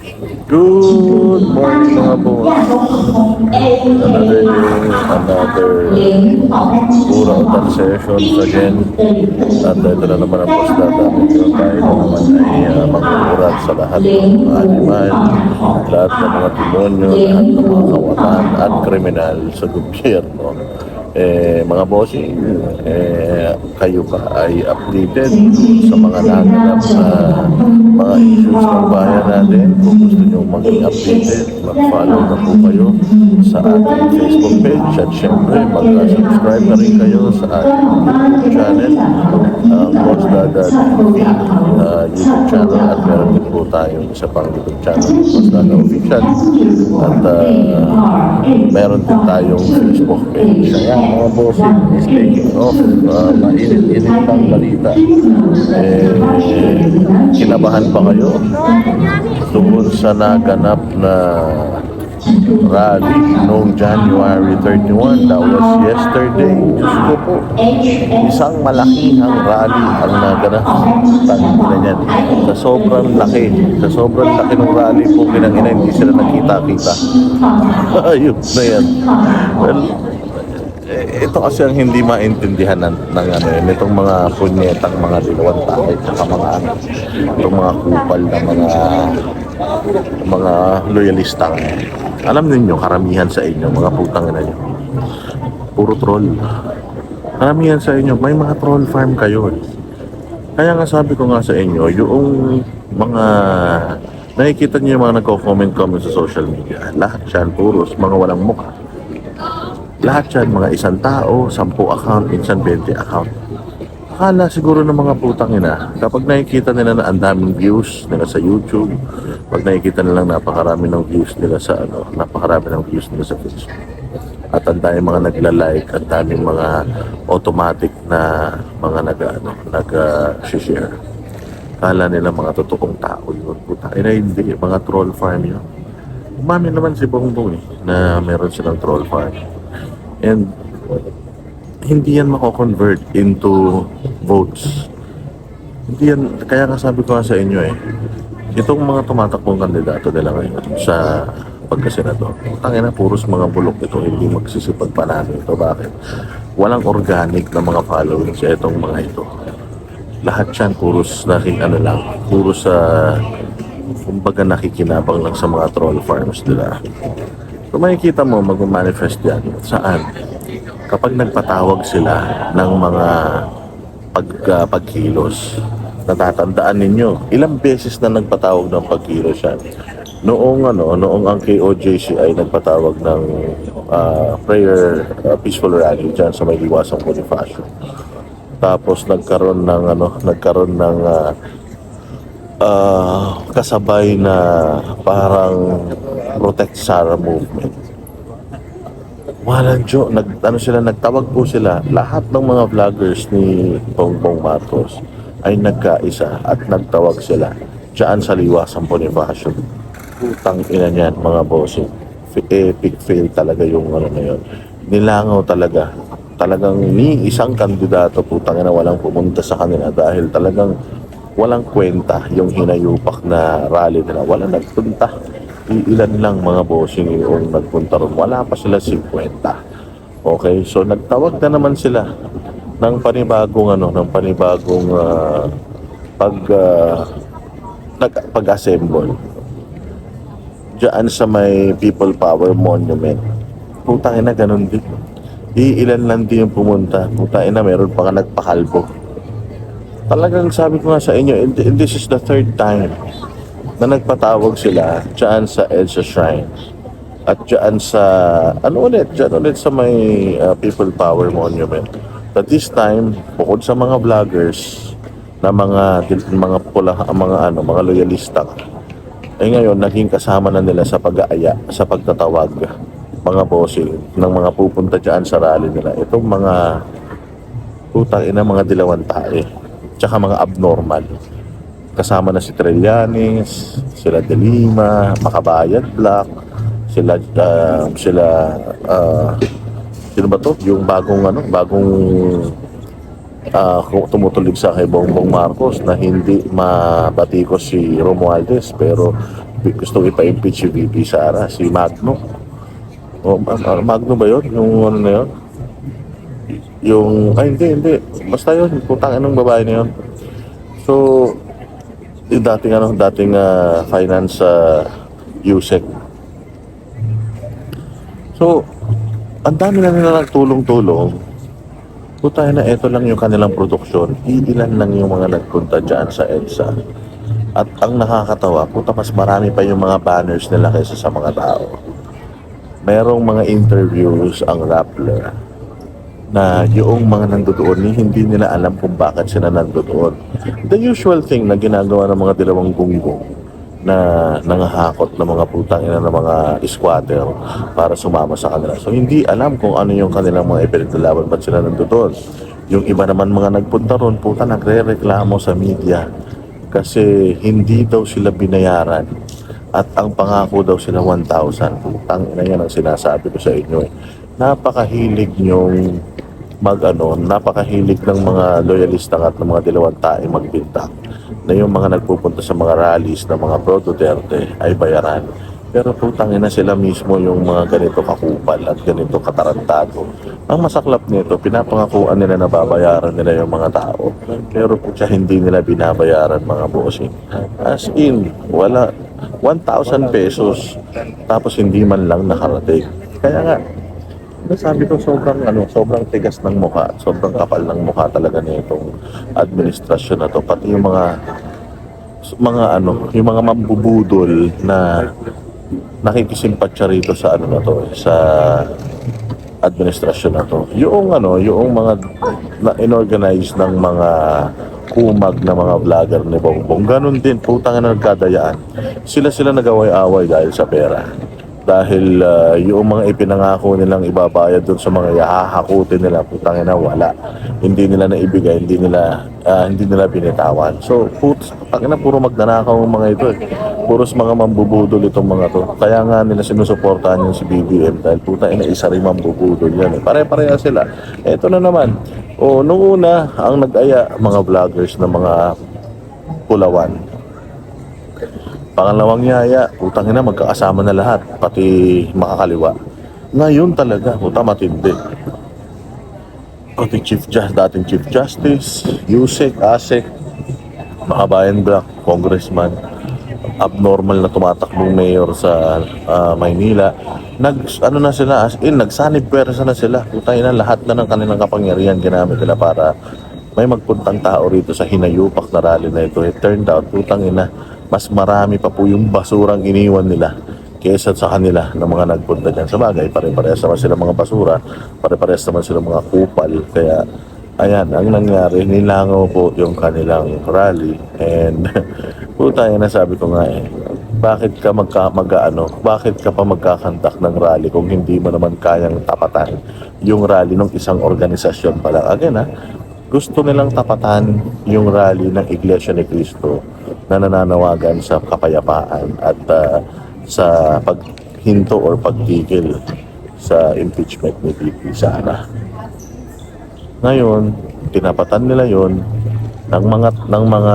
Good morning mga boss. Another day, another pura utan sessions again. At ito na naman ang post natin. Ito tayo na naman ay uh, mag-urat sa lahat ng mga animal, lahat ng mga demonyo, lahat ng mga kawatan at kriminal sa gobyerno. Eh, mga bossing, eh, kayo ba ay updated sa mga naganap na mga issues ng bayan natin? Kung gusto nyo maging updated, mag-follow na po kayo sa ating Facebook page at syempre mag-subscribe na rin kayo sa ating YouTube channel, ang Boss Dada TV uh, YouTube channel at meron din po tayong isa pang YouTube channel, Boss Official at uh, meron din tayong Facebook page. Kaya mga bossing is taking off. Uh, mainit-init pang balita. Eh, kinabahan pa kayo tungkol sa naganap na rally noong January 31. That was yesterday. Diyos ko po. Isang malakihang rally ang naganap. Tangina niyan. Sa sobrang laki. Sa sobrang laki ng rally po, pinangina, hindi sila nakita-kita. Ayun na yan. Well, eh, ito kasi ang hindi maintindihan ng, ng ano yun, itong mga punyetang mga dilawang tayo, tsaka mga ano, itong mga kupal na mga mga loyalistang alam ninyo, karamihan sa inyo, mga putang ina nyo, puro troll. Karamihan sa inyo, may mga troll farm kayo eh. Kaya nga sabi ko nga sa inyo, yung mga nakikita niyo yung mga nagko-comment-comment sa social media, lahat yan, puros, mga walang mukha. Lahat yan, mga isang tao, sampu account, minsan 20 account. Akala siguro ng mga putang ina, kapag nakikita nila na ang daming views nila sa YouTube, pag nakikita nila napakarami ng views nila sa ano, napakarami ng views nila sa Facebook. At ang daming mga nagla-like, ang daming mga automatic na mga nag ano, nag-share. Akala nila mga totoong tao yun. Puta, ina hindi, mga troll farm yun. Umami naman si Bongbong eh, na meron silang troll farm. Hindi yan mako-convert into votes. Hindi yan, kaya nga sabi ko nga sa inyo eh, itong mga tumatakbong kandidato nila ngayon sa pagkasenador, tangin na puros mga bulok ito, hindi magsisipag panalo ito. Bakit? Walang organic na mga following sa itong mga ito. Lahat yan, puros naking ano lang, puros sa kumbaga nakikinabang lang sa mga troll farms nila. Kung makikita mo, mag-manifest yan. Saan? Kapag nagpatawag sila ng mga pag, uh, pagkilos, natatandaan ninyo, ilang beses na nagpatawag ng pagkilos yan. Noong ano, noong ang KOJC ay nagpatawag ng uh, prayer uh, peaceful rally diyan sa may iwasang Bonifacio. Tapos nagkaroon ng ano, nagkaroon ng uh, uh, kasabay na parang Protect Sara movement. Walang jo, nag, ano sila, nagtawag po sila, lahat ng mga vloggers ni Bongbong Marcos ay nagkaisa at nagtawag sila dyan sa liwasang Bonifacio. Putang ina niyan, mga bossing. Epic fail talaga yung ano na yun. Nilangaw talaga. Talagang ni isang kandidato, putang ina, walang pumunta sa kanila dahil talagang walang kwenta yung hinayupak na rally nila. Walang nagpunta ilan lang mga bossing yung nagpunta ron. Wala pa sila 50. Okay, so nagtawag na naman sila ng panibagong ano, ng panibagong ah, pag nag pag-assemble. Diyan sa may People Power Monument. Putang ina ganun din. Iilan lang din yung pumunta. Putang ina meron pa nga nagpakalbo. Talagang sabi ko nga sa inyo, and this is the third time na nagpatawag sila dyan sa EDSA Shrine. At dyan sa, ano ulit, dyan ulit sa may uh, People Power Monument. But this time, bukod sa mga vloggers na mga mga pula, mga ano, mga loyalista, eh ngayon naging kasama na nila sa pag-aaya, sa pagtatawag mga bossing ng mga pupunta dyan sa rally nila. Itong mga putang ina mga dilawan tae, tsaka mga abnormal kasama na si Trillanes, sila De Lima, Makabayad Black, sila uh, sila uh, sino ba to? Yung bagong ano, bagong ah, kung tumutulig sa kay Bongbong Marcos na hindi mabatikos si Romualdez pero gusto ipa-impeach si VP Sara, si Magno. O, Ma- Magno ba yun? Yung ano na yun? Yung, ay hindi, hindi. Basta yun, putang anong babae na yun. So, yung dating ano, dating ah, finance uh, USEC. So, ang dami na nila nagtulong-tulong. Puta na ito lang yung kanilang produksyon. Iilan lang yung mga nagpunta dyan sa EDSA. At ang nakakatawa, puta mas marami pa yung mga banners nila kaysa sa mga tao. Merong mga interviews ang Rappler na yung mga nandoon eh, hindi nila alam kung bakit sila nandoon. The usual thing na ginagawa ng mga dalawang gunggong na nangahakot ng mga putang ina ng mga squatter para sumama sa kanila. So hindi alam kung ano yung kanilang mga ipinaglalaban ba't sila nandoon. Yung iba naman mga nagpunta ron, puta nagre-reklamo sa media kasi hindi daw sila binayaran at ang pangako daw sila 1,000. Putang ina yan ang sinasabi ko sa inyo eh. Napakahilig nyong mag ano, napakahilig ng mga loyalista at ng mga dilawang tae magbintak na yung mga nagpupunta sa mga rallies ng mga pro Duterte ay bayaran. Pero putang ina sila mismo yung mga ganito kakupal at ganito katarantado. Ang masaklap nito, pinapangakuan nila na babayaran nila yung mga tao. Pero putya hindi nila binabayaran mga bossing. As in, wala 1,000 pesos tapos hindi man lang nakarating. Kaya nga, sabi ko sobrang ano, sobrang tigas ng mukha, sobrang kapal ng mukha talaga nitong administrasyon na to. Pati yung mga mga ano, yung mga mambubudol na nakikisimpatya rito sa ano na to, sa administrasyon na to. Yung ano, yung mga na inorganize ng mga kumag na mga vlogger ni Bongbong. Ganun din, putang na nagkadayaan. Sila-sila nagaway-away dahil sa pera dahil ah, yung mga ipinangako nilang ibabayad doon sa mga yahahakutin nila putang ina wala. Hindi nila naibigay hindi nila ah, hindi nila binitawan. So put putang ina puro magnanakaw ang mga ito eh. Puros mga mambubudol itong mga to. Kaya nga nila sinusuportahan yung si BBM dahil putang ina isa rin mambubudol yan eh. Pare-pareha sila. Eto na naman. O nung una ang nag-aya mga vloggers na mga pulawan Pangalawang yaya, utang ina, magkakasama na lahat, pati makakaliwa. Ngayon talaga, puta matindi. Pati Chief Justice, dating Chief Justice, Yusek, Asek, Makabayan Black, Congressman, abnormal na tumatakbong mayor sa ah, Maynila. Nag, ano na sila, as in, nagsanib pwersa na sila. Putang ina, lahat na ng kanilang kapangyarihan ginamit nila para may magpuntang tao rito sa hinayupak na rally na ito. It turned out, putang ina, mas marami pa po yung basurang iniwan nila kesa sa kanila ng mga nagpunta dyan. Sa bagay, pare-parehas naman sila mga basura, pare-parehas naman sila mga kupal. Kaya, ayan, ang nangyari, nilangaw po yung kanilang rally. And, puta, yan nasabi ko nga eh, bakit ka magka, mag, ano, bakit ka pa magkakantak ng rally kung hindi mo naman kayang tapatan yung rally ng isang organisasyon pa lang. Again ha, gusto nilang tapatan yung rally ng Iglesia ni Cristo na nananawagan sa kapayapaan at ah, sa paghinto or pagtigil sa impeachment ni VP Sara. Ngayon, tinapatan nila yon ng mga ng mga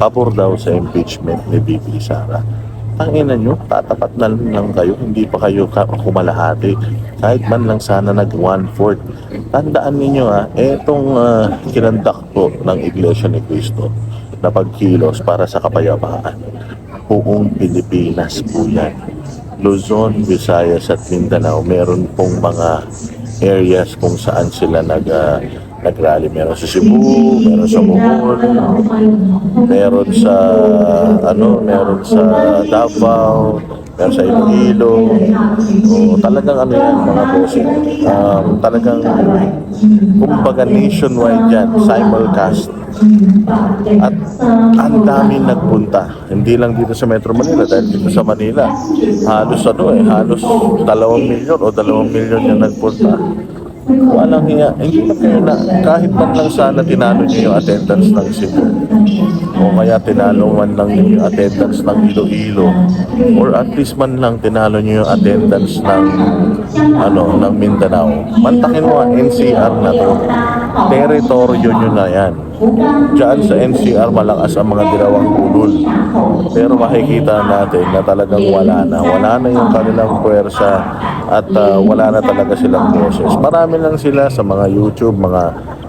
pabor daw sa impeachment ni VP Sara. Tangina nyo, tatapat na lang kayo, hindi pa kayo ka- kumalahati. Kahit man lang sana nag one-fourth. Tandaan ninyo ha, etong uh, kinandak po ng Iglesia ni Cristo na pagkilos para sa kapayapaan. Buong Pilipinas po yan. Luzon, Visayas at Mindanao, meron pong mga areas kung saan sila nag, ah, nag-rally. Meron sa Cebu, meron sa Bohol, meron sa ano, meron sa Davao, meron sa Iloilo. O, talagang ano yan, mga bossing. Um, talagang kumbaga nationwide yan, simulcast. At ang daming nagpunta. Hindi lang dito sa Metro Manila dahil dito sa Manila halos ano eh, halos dalawang milyon o dalawang milyon yung nagpunta. Walang hiya. Hindi ba kayo na, kahit man lang sana tinalo niyo yung attendance ng Cebu, o kaya tinalo man lang niyo yung attendance ng Iloilo, or at least man lang tinalo niyo yung attendance ng, ano, ng Mindanao. Mantakin mo ang NCR na to. Teritoryo nyo na yan. Diyan sa NCR malakas ang mga dilawang bulol. Pero makikita natin na talagang wala na. Wala na yung kanilang puwersa at ah, wala na talaga silang boses. Marami lang sila sa mga YouTube, mga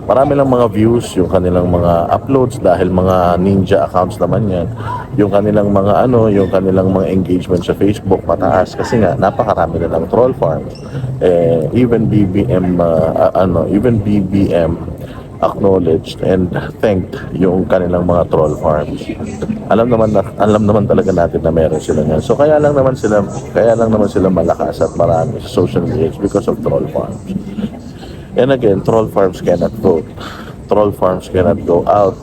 marami lang mga views yung kanilang mga uploads dahil mga ninja accounts naman yan. Yung kanilang mga ano, yung kanilang mga engagement sa Facebook pataas kasi nga napakarami na ng troll farms. Eh, even BBM ah, ah, ano, even BBM acknowledged and thanked yung kanilang mga troll farms. Alam naman na, alam naman talaga natin na meron sila niyan. So kaya lang naman sila kaya lang naman sila malakas at marami sa social media because of troll farms. And again, troll farms cannot vote. Troll farms cannot go out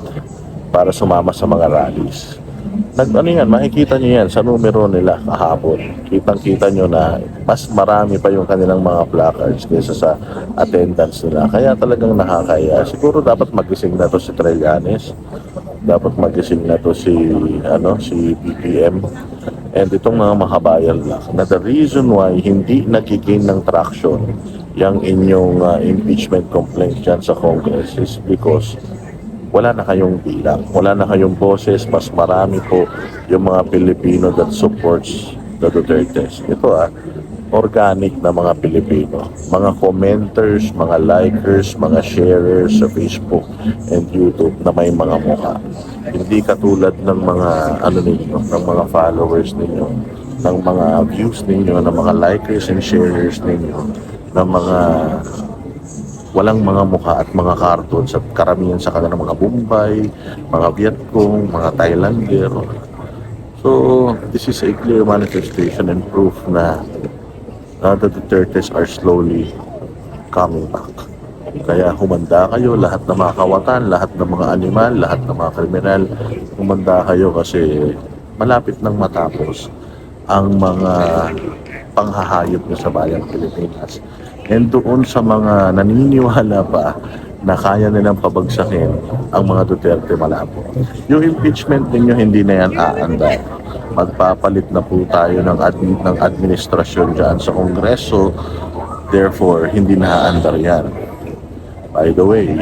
para sumama sa mga rallies. Nag, ano yan, makikita nyo yan sa numero nila kahapon. Kitang-kita nyo na mas marami pa yung kanilang mga placards kaysa sa attendance nila. Kaya talagang nakakaya. Siguro dapat magising na to si Trillanes. Dapat magising na to si, ano, si BPM. And itong mga makabayan lang na the reason why hindi nagiging ng traction yung inyong uh, impeachment complaint dyan sa Congress is because wala na kayong bilang, wala na kayong boses, mas marami po yung mga Pilipino that supports the Dutertes. Ito ah, organic na mga Pilipino, mga commenters, mga likers, mga sharers sa Facebook and YouTube na may mga mukha. Hindi katulad ng mga ano ninyo, ng mga followers ninyo, ng mga views ninyo, ng mga likers and sharers ninyo, ng mga walang mga mukha at mga cartoons at karamihan sa kanila mga Bombay, mga Vietcong, mga Thailander. So, this is a clear manifestation and proof na uh, the Dutertes are slowly coming back. Kaya humanda kayo, lahat ng mga kawatan, lahat ng mga animal, lahat ng mga kriminal, humanda kayo kasi malapit nang matapos ang mga panghahayop nyo sa bayang Pilipinas. And doon sa mga naniniwala pa na kaya nilang pabagsakin ang mga Duterte malabo. Yung impeachment ninyo hindi na yan aandar. Magpapalit na po tayo ng, admin, ng administrasyon dyan sa Kongreso. Therefore, hindi na aandar yan. By the way,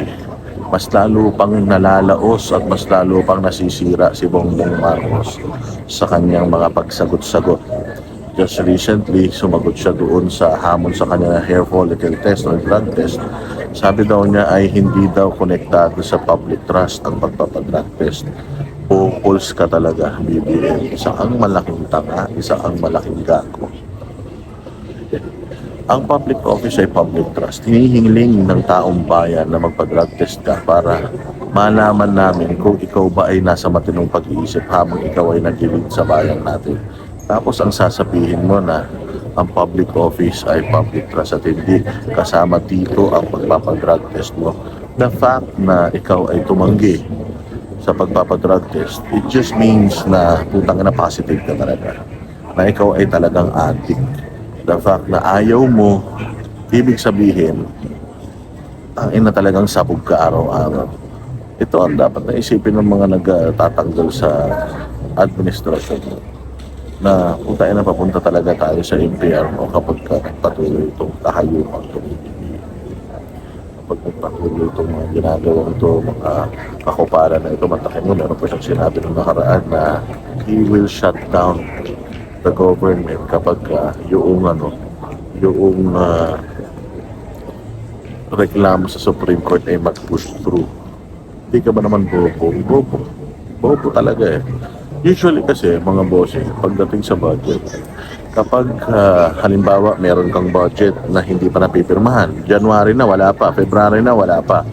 mas lalo pang nalalaos at mas lalo pang nasisira si Bongbong Marcos sa kanyang mga pagsagot-sagot. Just recently, sumagot siya doon sa hamon sa kanya hair follicle test or drug test. Sabi daw niya ay hindi daw konektado sa public trust ang pagpapadrug test. Pupuls ka talaga, BBM. Isa ang malaking tanga, isa ang malaking gago. Ang public office ay public trust. Hinihingiling ng taong bayan na magpa-drug test ka para malaman namin kung ikaw ba ay nasa matinong pag-iisip habang ikaw ay nagilid sa bayan natin. Tapos ang sasabihin mo na ang public office ay public trust at hindi kasama dito ang pagpapadrug test mo. The fact na ikaw ay tumanggi sa pagpapadrug test, it just means na putang na positive ka talaga. Na ikaw ay talagang addict. The fact na ayaw mo, ibig sabihin, ang ina talagang sabog ka araw-araw. Ito ang dapat na isipin ng mga nagtatanggal sa administrasyon na puta na papunta talaga tayo sa impyerno kapag ka patuloy itong kahayupan itong kapag nagpatuloy itong mga ginagawang ito, mga kakuparan na ito, matakin mo, meron pa siyang sinabi nung nakaraan na he will shut down the government kapag uh, yung ano, yung uh, reklamo sa Supreme Court ay mag-push through. Hindi ka ba naman bobo? Bobo. Bobo talaga eh. Usually kasi mga bossing, pagdating sa budget, kapag ah, halimbawa meron kang budget na hindi pa napipirmahan, January na wala pa, February na wala pa.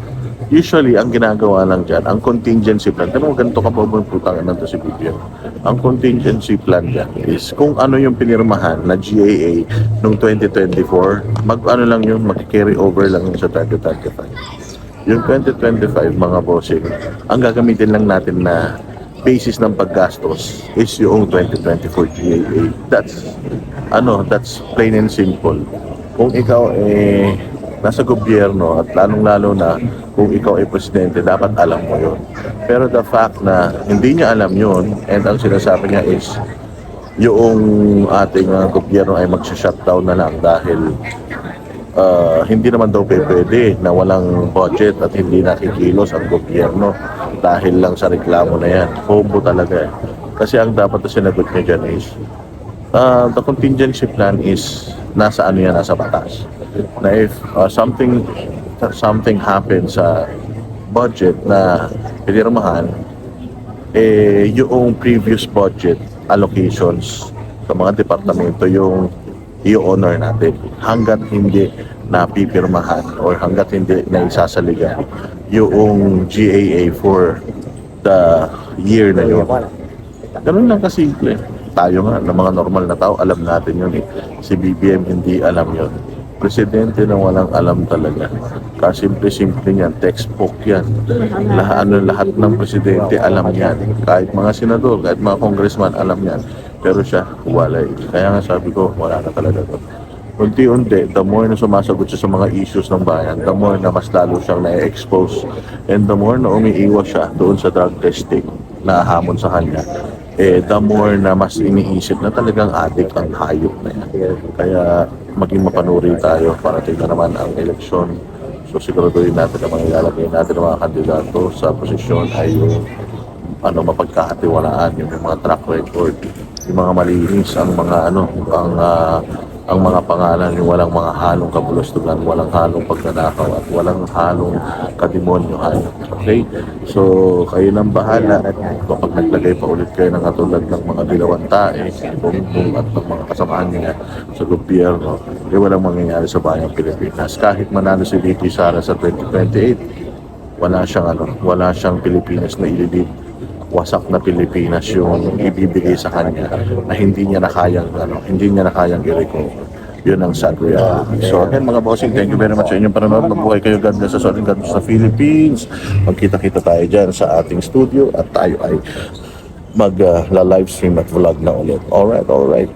Usually, ang ginagawa lang dyan, ang contingency plan, tanong mo ganito ka mo putang ina to si BPM. Ang contingency plan dyan is kung ano yung pinirmahan na GAA noong 2024, mag ano lang yun, mag-carry over lang yun sa 2025. Yung 2025 mga bossing, ang gagamitin lang natin na basis ng paggastos is yung 2024 GAA. That's ano, that's plain and simple. Kung ikaw eh nasa gobyerno at lalong-lalo na kung ikaw ay presidente, dapat alam mo yun. Pero the fact na hindi niya alam yun and ang sinasabi niya is yung ating uh, gobyerno ay magsha-shutdown na lang dahil uh, hindi naman daw pwede na walang budget at hindi nakikilos ang gobyerno dahil lang sa reklamo na yan. Bobo talaga eh. Kasi ang dapat na sinagot niya dyan is uh, the contingency plan is nasa ano yan, nasa batas. Na if uh, something something happens sa budget na pinirmahan, eh, yung previous budget allocations sa mga departamento yung i-honor natin hanggat hindi napipirmahan or hanggat hindi na isasaligan yung GAA for the year na yun. Ganun lang kasimple. Tayo nga, ng mga normal na tao, alam natin yun eh. Si BBM hindi alam yun. Presidente na walang alam talaga. Kasimple-simple niyan, textbook yan. Lahat, ano, lahat ng presidente alam yan. Kahit mga senador, kahit mga congressman alam yan. Pero siya, wala eh. Kaya nga sabi ko, wala na talaga to. Unti-unti, the more na sumasagot siya sa mga issues ng bayan, the more na mas lalo siyang na-expose and the more na umiiwas siya doon sa drug testing na hamon sa kanya, eh, the more na mas iniisip na talagang addict ang hayop na yan. Kaya maging mapanuri tayo para tingnan naman ang eleksyon. So siguraduhin natin na mga ilalagay natin ng mga kandidato sa posisyon ay yung ano mapagkakatiwalaan yung mga track record yung mga malinis ang mga ano ang ah, ang mga pangalan yung walang mga halong kabulustugan walang halong pagnanakaw at walang halong kademonyohan okay? So kayo nang bahala. At kapag naglagay pa ulit kayo ng katulad ng mga dilawan tae Bongbong at ng mga kasamahan niya sa gobyerno eh walang mangyayari sa bayang Pilipinas. Kahit manalo si VP Sara sa 2028 wala siyang ano wala siyang Pilipinas na ililid wasak na Pilipinas yung ibibigay sa kanya na hindi niya na kayang ano, hindi niya na kayang i-recover. Yun ang sad reality. So again mga bossing, thank you very much sa inyong panonood. Mabuhay kayo God bless us all and God bless sa Philippines. Magkita-kita tayo dyan sa ating studio at tayo ay mag uh, live stream at vlog na ulit. Alright, alright.